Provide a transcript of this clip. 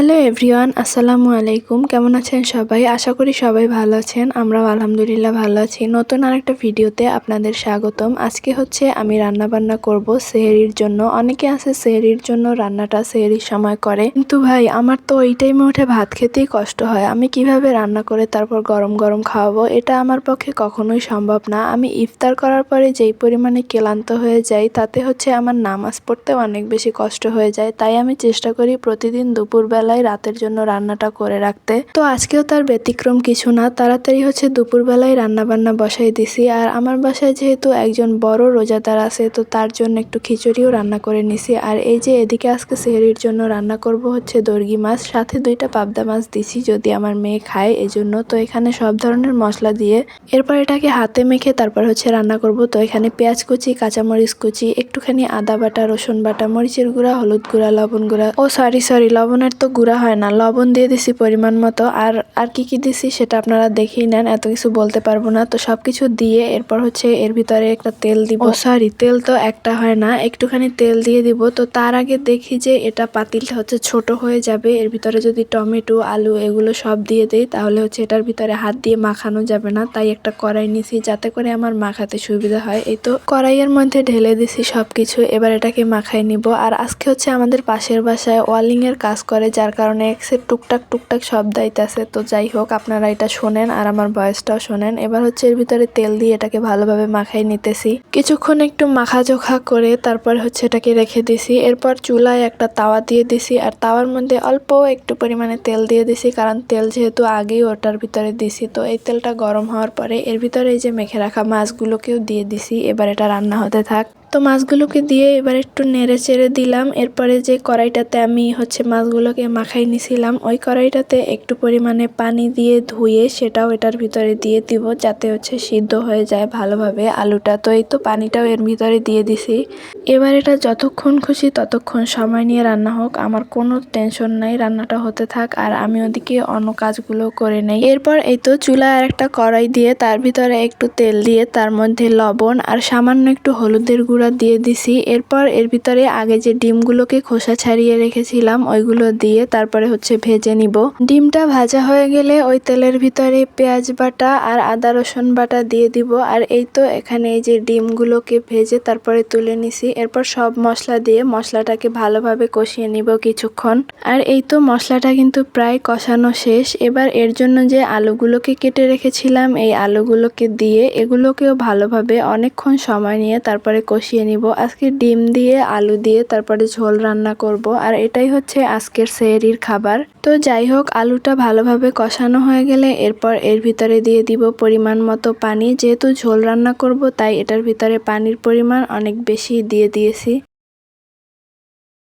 Hello everyone, আসসালামু আলাইকুম। কেমন আছেন সবাই? আশা করি সবাই ভালো আছেন। আমরাও আলহামদুলিল্লাহ ভালো আছি। নতুন আরেকটা ভিডিওতে আপনাদের স্বাগতম। আজকে হচ্ছে আমি রান্না বান্না করব সেহেরির জন্য। অনেকে আছে সেহেরির জন্য রান্নাটা সেহেরির সময় করে। কিন্তু ভাই, আমার তো ওই টাইমে উঠে ভাত খেতেই কষ্ট হয়। আমি কীভাবে রান্না করে তারপর গরম গরম খাওয়াবো, এটা আমার পক্ষে কখনোই সম্ভব না। আমি ইফতার করার পরে যেই পরিমাণে ক্লান্ত হয়ে যাই, তাতে হচ্ছে আমার নামাজ পড়তেও অনেক বেশি কষ্ট হয়ে যায়। তাই আমি চেষ্টা করি প্রতিদিন দুপুরবেলায় রাতের জন্য রান্নাটা করে রাখতে। তো আজকেও তার ব্যতিক্রম কিছু না। তাড়াতাড়ি হচ্ছে দুপুরবেলায় রান্না বান্না বসাই দিছি। আর আমার বাসায় যেহেতু একজন বড় রোজাদার আছে, তো তার জন্য একটু খিচুড়িও রান্না করে নিছি। আর এই যে এদিকে আজকে সেহরির জন্য রান্না করব হচ্ছে দর্গি মাছ। সাথে দুইটা পাবদা মাছ দিছি যদি আমার মেয়ে খায় এজন্য। তো এখানে সব ধরনের মশলা দিয়ে এরপর এটাকে হাতে মেখে তারপর হচ্ছে রান্না করব। তো এখানে পেঁয়াজ কুচি, কাঁচামরিচ কুচি, একটুখানি আদা বাটা, রসুন বাটা, মরিচের গুঁড়া, হলুদ গুঁড়া, লবণ গুঁড়া। ও সরি সরি লবণের তো গুঁড়া হয় না। লবণ দিয়ে দিছি পরিমাণ মতো। আর আর কি কি দিছি সেটা আপনারা দেখেই নেন এত কিছু বলতে পারব না। তো সব কিছু দিয়ে এরপর হচ্ছে এর ভিতরে একটা তেল দিব। সরি তেল তো একটা হয় না একটুখানি তেল দিয়ে দিব। তো তার আগে দেখি যে এটা পাতিলটা হচ্ছে ছোট হয়ে যাবে। এর ভিতরে যদি টমেটো আলু এগুলো সব দিয়ে দেই তাহলে হচ্ছে এটার ভিতরে হাত দিয়ে মাখানো যাবে না। তাই একটা কড়াই নিছি যাতে করে আমার মাখাতে সুবিধা হয়। এই তো কড়াইয়ের মধ্যে ঢেলে দিছি সব কিছু এবার এটাকে মাখাই নিব। আর আজকে হচ্ছে আমাদের পাশের বাসায় ওয়ালিং এর কাজ করে যার কারণে এক্সে টুকটাক টুকটাক শব্দ আইতাছে। তো যাই হোক, আপনারা এটা শোনেন আর আমার ভয়েসটাও শোনেন। এবার হচ্ছে এর ভিতরে তেল দিয়ে এটাকে ভালোভাবে মাখাই নিতেছি। কিছুক্ষণ একটু মাখা চোখা করে তারপর হচ্ছে এটাকে রেখে দিছি। এরপর চুলায় একটা তাওয়া দিয়ে দিছি আর তাওয়ার মধ্যে অল্প একটু পরিমাণে তেল দিয়ে দিছি, কারণ তেল যেহেতু আগেই ওটার ভিতরে দিছি। তো এই তেলটা গরম হওয়ার পরে এর ভিতরে এই যে মেখে রাখা মাছগুলোকেও দিয়ে দিছি। এবার এটা রান্না হতে থাক। তো মাছগুলোকে দিয়ে এবার একটু নেড়ে চেড়ে দিলাম। এরপরে যে কড়াইটাতে আমি হচ্ছে মাছগুলোকে মাখাই নিছিলাম, ওই কড়াইটাতে একটু পরিমাণে পানি দিয়ে ধুয়ে সেটাও এটার ভিতরে দিয়ে দিব যাতে হচ্ছে সিদ্ধ হয়ে যায় ভালোভাবে। আলুটা তো এই তো পানিটাও এর ভিতরে দিয়ে দিছি। এবার এটা যতক্ষণ খুশি ততক্ষণ সময় নিয়ে রান্না হোক, আমার কোনো টেনশন নাই, রান্নাটা হতে থাক আর আমি ওদিকে অন্য কাজগুলো করে নেই। এরপর এই তো চুলায় আর একটা কড়াই দিয়ে তার ভিতরে একটু তেল দিয়ে তার মধ্যে লবণ আর সামান্য একটু হলুদের গুঁড়া দিয়ে দিছি। এরপর এর ভিতরে আগে যে ডিমগুলোকে খোসা ছাড়িয়ে রেখেছিলাম, ওইগুলো দিয়ে তারপরে হচ্ছে ভেজে নিব। ডিমটা ভাজা হয়ে গেলে ওই তেলের ভিতরে পেঁয়াজ বাটা আর আদা রসুন বাটা দিয়ে দিব। আর এই তো এখানে এই যে ডিমগুলোকে ভেজে তারপরে তুলে নিছি। এরপর সব মশলা দিয়ে মশলাটাকে ভালোভাবে কষিয়ে নিব কিছুক্ষণ। আর এই তো মশলাটা কিন্তু প্রায় কষানো শেষ। এবার এর জন্য যে আলুগুলোকে কেটে রেখেছিলাম, এই আলুগুলোকে দিয়ে এগুলোকেও ভালোভাবে অনেকক্ষণ সময় নিয়ে তারপরে কষিয়ে নিব। আজকে ডিম দিয়ে, আলু দিয়ে তারপরে ঝোল রান্না করব। আর এটাই হচ্ছে আজকের সেহরির খাবার। তো যাই হোক, আলুটা ভালোভাবে কষানো হয়ে গেলে এরপর এর ভিতরে দিয়ে দিব পরিমাণ মতো পানি। যেহেতু ঝোল রান্না করব, তাই এটার ভিতরে পানির পরিমাণ অনেক বেশি দিয়ে দিয়েছি।